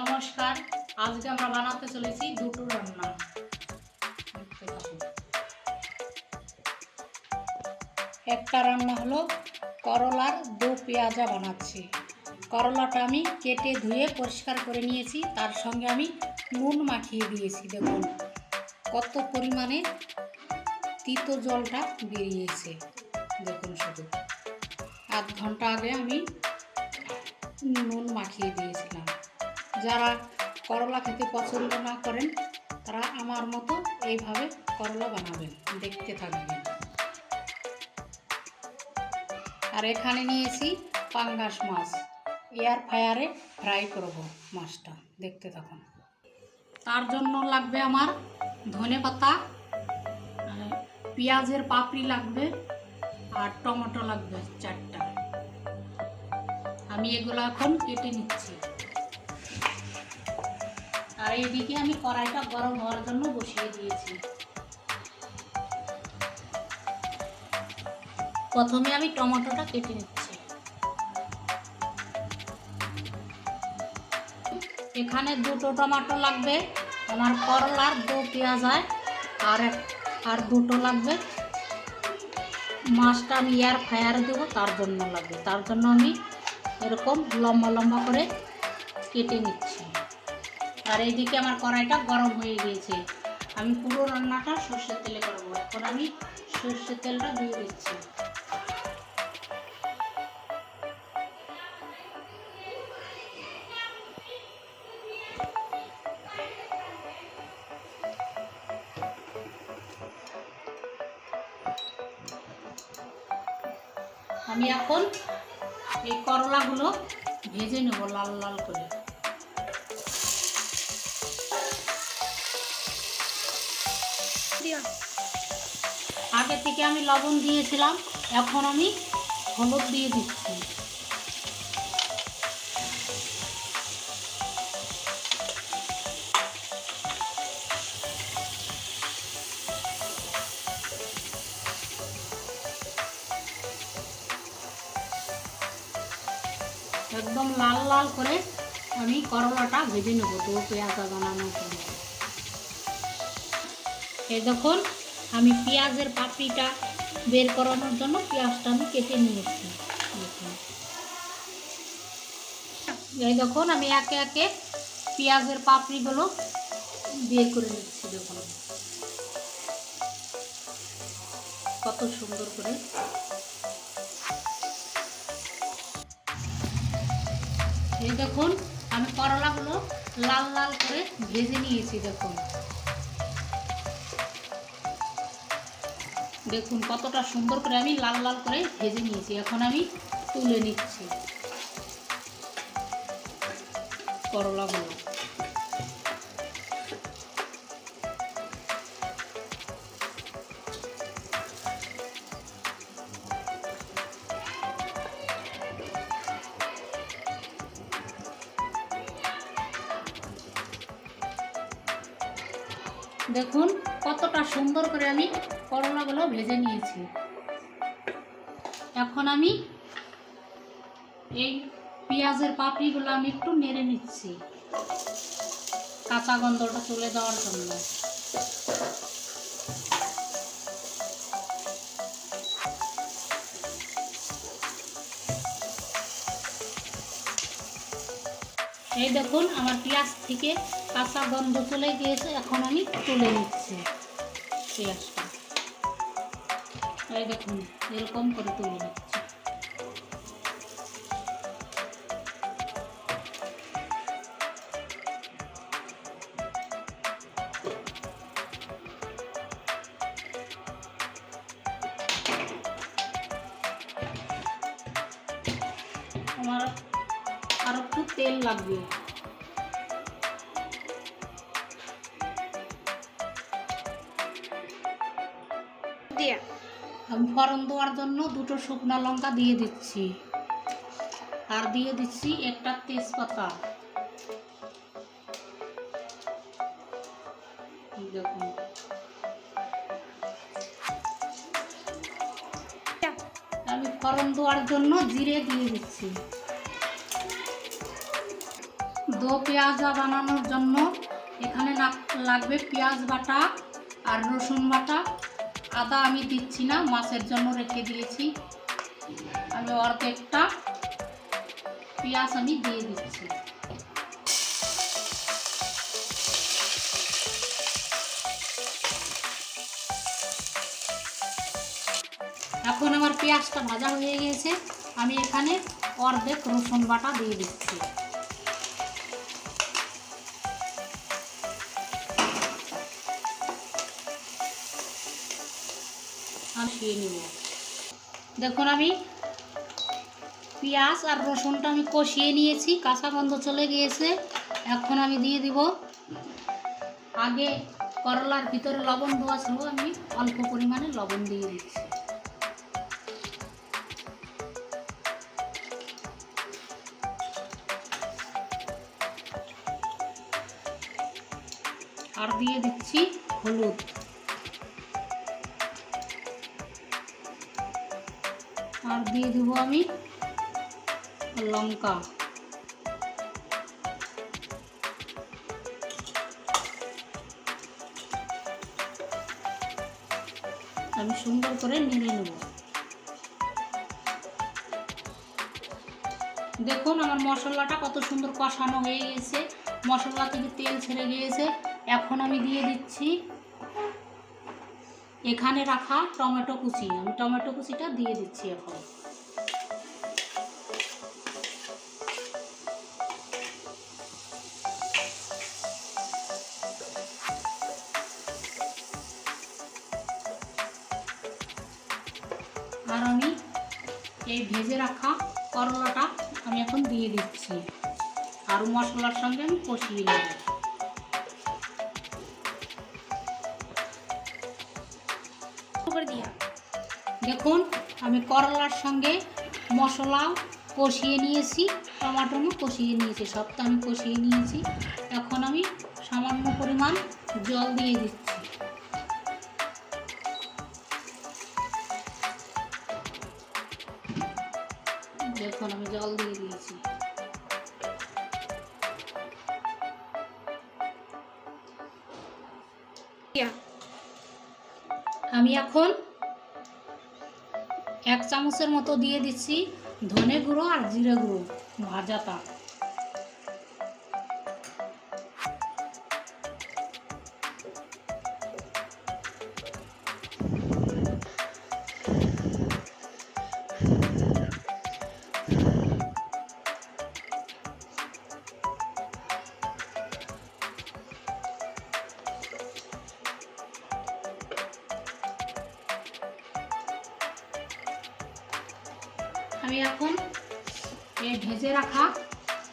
নমস্কার, আজকে আমরা বানাতে চলেছি দুটো রান্না। একটা রান্না হলো করলার দো পেঁয়াজা বানাচ্ছি। করলাটা আমি কেটে ধুয়ে পরিষ্কার করে নিয়েছি, তার সঙ্গে আমি নুন মাখিয়ে দিয়েছি, দেখুন। কত পরিমাণে তিতো জলটা বেরিয়েছে, দেখুন শুধু। আধ ঘণ্টা আগে আমি নুন মাখিয়ে দিয়েছিলাম। যারা করলা খেতে পছন্দ না করেন, তারা আমার মতো এইভাবে করলা বানাবেন, দেখতে থাকবেন। আর এখানে নিয়েছি পাঙ্গাস মাছ এয়ার ফায়ারে ফ্রাই করব মাছটা, দেখতে থাকুন। তার জন্য লাগবে আমার ধনে পাতা পেঁয়াজের পাপড়ি লাগবে, আর টমেটো লাগবে চারটা। আমি এগুলো এখন কেটে নিচ্ছি। আর এইদিকে আমি কড়াইটা গরম হওয়ার জন্য বসিয়ে দিয়েছি। প্রথমে আমি টমেটোটা কেটে নিচ্ছি। এখানে দুটো টমেটো লাগবে, আমার করলার দু পেঁয়াজ আর আর দুটো লাগবে। মাছটা আমি এয়ার ফায়ার দেবো, তার জন্য লাগবে। তার জন্য আমি এরকম লম্বা লম্বা করে কেটে নিচ্ছি। আর এইদিকে আমার কড়াইটা গরম হয়ে গিয়েছে। আমি পুরো রান্নাটা সর্ষের তেলে করব। এখন আমি সর্ষের তেলটা দিয়ে দিচ্ছি। আগে থেকে আমি লবণ দিয়েছিলাম, এখন আমি হলুদ দিয়ে দিচ্ছি। একদম লাল লাল করে আমি করলাটা ভেজে নেব দু পেঁয়াজা বানানোর জন্য। এই দেখুন, আমি পেঁয়াজের পাপড়িটা বের করানোর জন্য পেঁয়াজটা আমি কেটে নিয়েছি। এই দেখুন, আমি একে একে পেঁয়াজের পাপড়িগুলো বের করে নিচ্ছি, দেখুন। কত সুন্দর করে। এই দেখুন, আমি করলাগুলো লাল লাল করে ভেজে নিয়েছি, দেখুন। দেখুন কতটা সুন্দর করে আমি লাল লাল করে ভেজে নিয়েছি। এখন আমি তুলে নিচ্ছি করলাগুলো। সুন্দর করে আমি করলাগুলো ভেজে নিয়েছি। এখন আমি এই পেঁয়াজের পাপড়িগুলো আমি একটু নেড়ে নিচ্ছি কাঁচা গন্ধটা তুলে দেওয়ার জন্য। এই দেখুন, আমার পেঁয়াজ থেকে কাঁচা গন্ধ চলে গিয়েছে, এখন আমি তুলে নিচ্ছি। পেঁয়াজটা এই দেখুন এরকম করে তুলে নিচ্ছি। আমার আর একটু তেল লাগবে। ফোড়ন দেওয়ার জন্য দুটো শুকনো লঙ্কা দিয়ে দিচ্ছি। আর দিয়ে দিচ্ছি একটা তেজপাতা। আমি ফোড়ন দেওয়ার জন্য জিরে দিয়ে দিচ্ছি। দো পেঁয়াজা বানানোর জন্য এখানে লাগ- লাগবে পেঁয়াজ বাটা আর রসুন বাটা। আদা আমি দিচ্ছি না, মাছের জন্য রেখে দিয়েছি। আমি অর্ধেকটা পেঁয়াজ আমি দিয়ে দিচ্ছি। এখন আমার পেঁয়াজটা ভাজা হয়ে গিয়েছে আমি এখানে অর্ধেক রসুন বাটা দিয়ে দিচ্ছি। মিশিয়ে নিব। দেখুন আমি পেঁয়াজ আর রসুনটা আমি কষিয়ে নিয়েছি, কাঁচা গন্ধ চলে গিয়েছে। এখন আমি দিয়ে দিব আগে করলার ভিতরে লবণ দেওয়া ছিল, আমি অল্প পরিমাণে লবণ দিয়ে দিচ্ছি। আর দিয়ে দিচ্ছি হলুদ। দিয়ে দেব আমি লঙ্কা। আমি সুন্দর করে নেড়ে নেব। দেখুন আমার মশলাটা কত সুন্দর কষানো হয়ে গেছে। মশলা থেকে তেল ছেড়ে গিয়েছে। এখন আমি দিয়ে দিচ্ছি এখানে রাখা টমেটো কুচি। আমি টমেটো কুচিটা দিয়ে দিচ্ছি এখন। আর আমি এই ভেজে রাখা করলাটা আমি এখন দিয়ে দিচ্ছি। আর মশলার সঙ্গে আমি কষিয়ে নেব। দেখুন আমি করলার সঙ্গে মশলা কষিয়ে নিয়েছি টমাটোও কষিয়ে নিয়েছি সবটা আমি কষিয়ে নিয়েছি। এখন আমি সামান্য পরিমাণ জল দিয়ে দিচ্ছি। দেখুন আমি জল দিয়ে দিয়েছি। আমি এখন এক চামচের মতো দিয়ে দিচ্ছি ধনে গুঁড়ো আর জিরে গুঁড়ো ভাজাটা আমি এখন এই ভেজে রাখা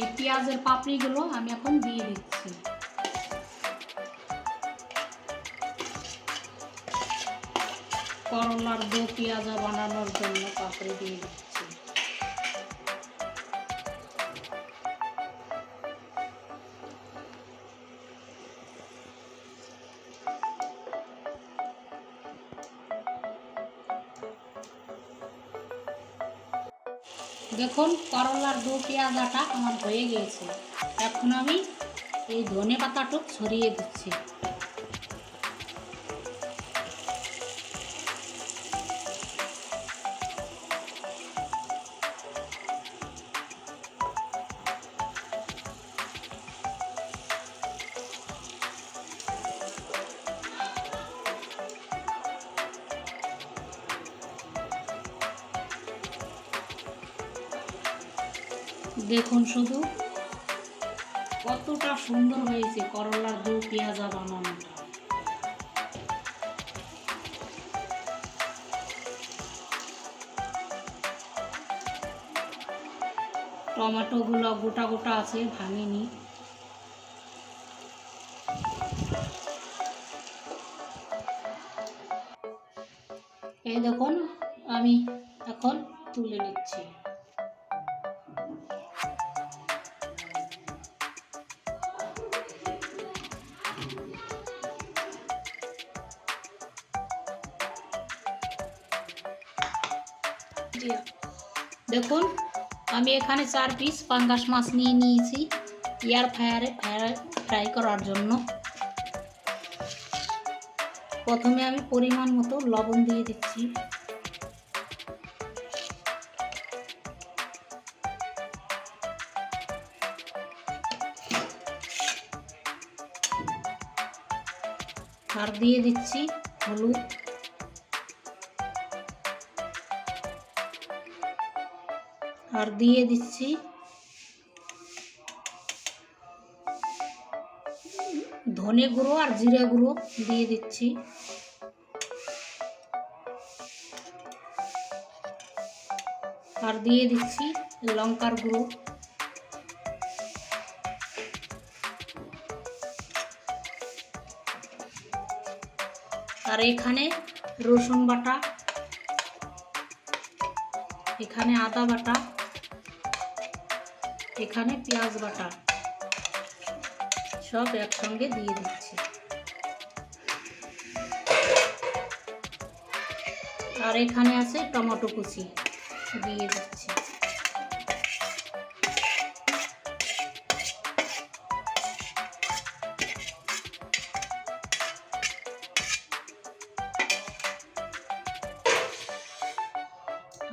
এই পেঁয়াজের পাপড়িগুলো আমি এখন দিয়ে দিচ্ছি। করলার দু পেঁয়াজা বানানোর জন্য পাপড়ি দিয়ে দিচ্ছি। দেখুন করলার দু পেঁয়াজাটা আমার হয়ে গিয়েছে এখন আমি এই ধনে পাতাটুক ছড়িয়ে দিচ্ছি। দেখুন শুধু। কতটা সুন্দর হয়েছে করলার দু পেঁয়াজা বানানোটা টমেটোগুলো গোটা গোটা আছে, ভাঙেনি। এই দেখুন, আমি এখন তুলে নিচ্ছি। দেখুন, আমি এখানে চার পিস পাঙ্গাস মাছ নিয়ে নিয়েছি এয়ার ফায়ারে ফ্রাই করার জন্য। প্রথমে আমি পরিমাণ মতো লবণ দিয়ে দিচ্ছি। আর দিয়ে দিচ্ছি হলুদ। আর দিয়ে দিচ্ছি। ধনে গুঁড়ো আর জিরে গুঁড়ো দিয়ে দিচ্ছি। আর দিয়ে দিচ্ছি লঙ্কার গুঁড়ো। আর এখানে রসুন বাটা, এখানে আদা বাটা। এখানে পেঁয়াজ বাটা সব একসঙ্গে দিয়ে দিচ্ছি। আর এখানে আছে টমেটো কুচি দিয়ে দিচ্ছি।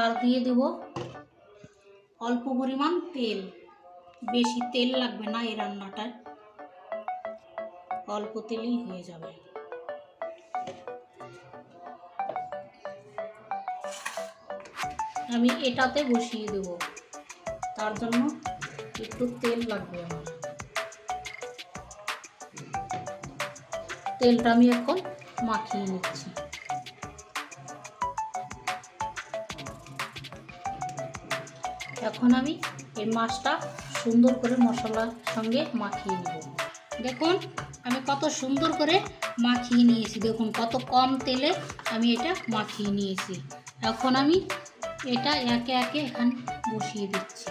আর দিয়ে দেব অল্প পরিমাণ তেল। বেশি তেল লাগবে না এই রান্নাটায়। অল্প তেলেই হয়ে যাবে। আমি এটাতে বসিয়ে দেব। তার জন্য একটু তেল লাগবে আমার। তেলটা আমি এখন মাখিয়ে নিচ্ছি। এখন আমি এই মাছটা সুন্দর করে মশলার সঙ্গে মাখিয়ে নেব। দেখুন, আমি কত সুন্দর করে মাখিয়ে নিয়েছি। দেখুন, কত কম তেলে আমি এটা মাখিয়ে নিয়েছি। এখন আমি এটা একে একে এখানে বসিয়ে দিচ্ছি।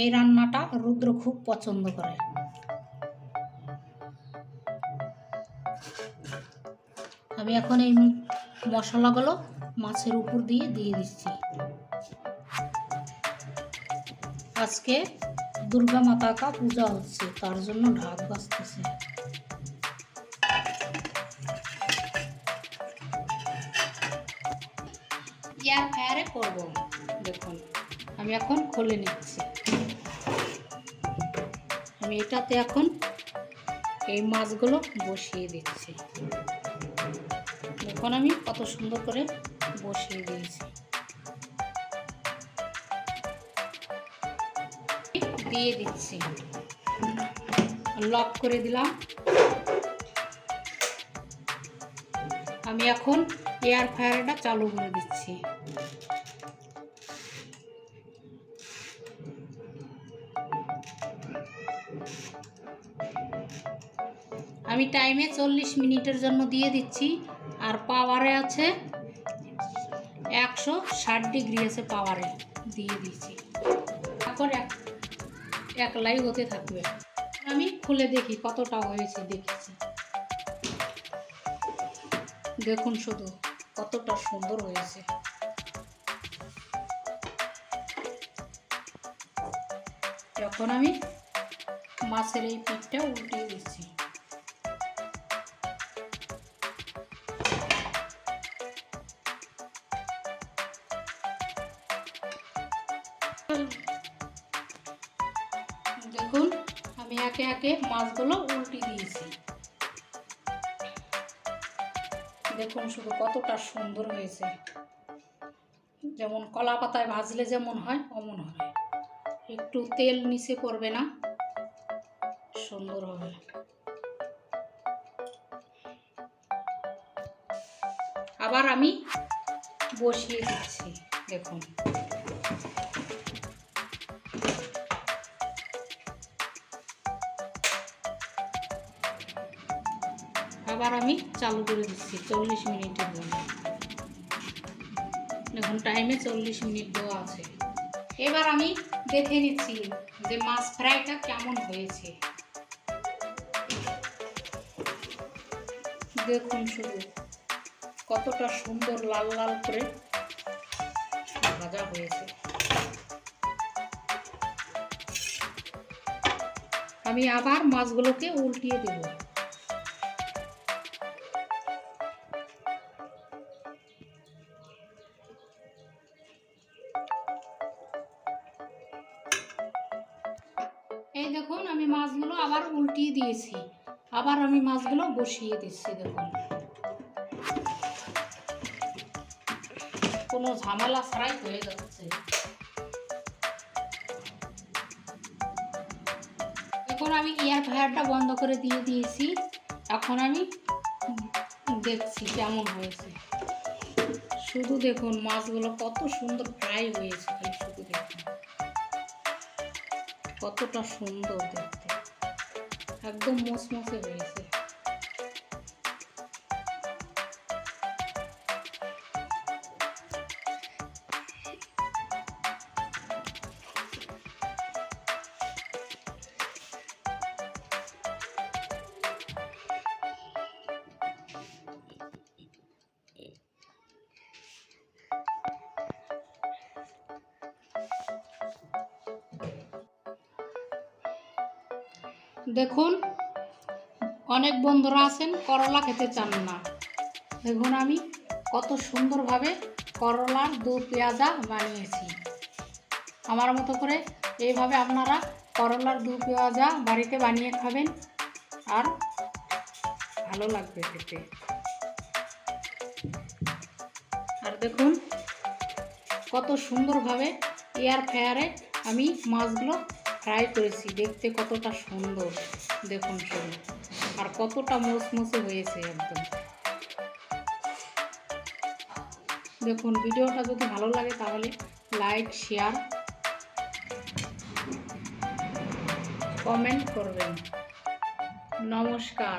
এই রান্নাটা রুদ্র খুব পছন্দ করে। আমি এখন এই মশলাগুলো মাছের উপর দিয়ে দিয়ে দিচ্ছি। আজকে দুর্গা মাতা কা পূজা হচ্ছে, তার জন্য ঢাক বাজতেছে। এয়ার ফায়ারে করব। দেখুন, আমি এখন খুলে নিচ্ছি। আমি এটাতে এখন এই মাছগুলো বসিয়ে দিচ্ছি। এখন আমি কত সুন্দর করে বসিয়ে দিয়েছি। দিয়ে দিচ্ছি। লক করে দিলাম। আমি এখন এয়ার ফায়ারটা চালু করে দিচ্ছি। আমি টাইমে চল্লিশ মিনিটের জন্য দিয়ে দিচ্ছি। আর পাওয়ারে আছে একশো ষাট ডিগ্রি আছে পাওয়ারে দিয়ে দিচ্ছি তারপর এক এক লাইভ হতে থাকবে। আমি খুলে দেখি কতটা হয়েছে দেখেছি। দেখুন শুধু কতটা সুন্দর হয়েছে। এখন আমি মাছের এই পিঠটা উল্টিয়ে দিচ্ছি। একে একে মাছগুলো উল্টে দিয়েছি। দেখুন শুধু কতটা সুন্দর হয়েছে। যেমন কলা পাতায় ভাজলে যেমন হয়, অমন হবে। একটু তেল নিচে পড়বে না, সুন্দর হবে। আবার আমি বসিয়ে দিচ্ছি, দেখুন। আবার আমি চালু করে দিচ্ছি, চল্লিশ মিনিটের জন্য। দেখুন টাইমে চল্লিশ মিনিট দেওয়া আছে। এবার আমি দেখে নিচ্ছি যে মাছ ফ্রাইটা কেমন হয়েছে। দেখুন শুধু, কতটা সুন্দর লাল লাল করে ভাজা হয়েছে। আমি আবার মাছগুলোকে উল্টিয়ে দেব। মাছগুলো বসিয়ে দিচ্ছি, দেখুন। কোনো ঝামেলা ছাড়াই হয়ে যাচ্ছে। এখন আমি এয়ার ফ্রায়ারটা বন্ধ করে দিয়ে দিয়েছি। এখন আমি দেখছি কেমন হয়েছে। শুধু দেখুন, মাছগুলো কত সুন্দর ফ্রাই হয়েছে শুধু দেখুন। কতটা সুন্দর দেখতে। একদম মচমচে হয়েছে। দেখুন, অনেক বন্ধুরা আছেন, করলা খেতে চান না। দেখুন আমি কত সুন্দরভাবে করলার দু পেঁয়াজা বানিয়েছি। আমার মতো করে এইভাবে আপনারা করলার দু পেঁয়াজা বাড়িতে বানিয়ে খাবেন, আর ভালো লাগবে খেতে। আর দেখুন, কত সুন্দরভাবে এয়ার ফ্রায়ারে আমি মাছগুলো ফ্রাই করেছি, দেখতে কতটা সুন্দর। দেখুন শুধু আর কতটা মোসমসে হয়েছে একদম। দেখুন, ভিডিওটা যদি ভালো লাগে তাহলে লাইক, শেয়ার, কমেন্ট করবেন। নমস্কার।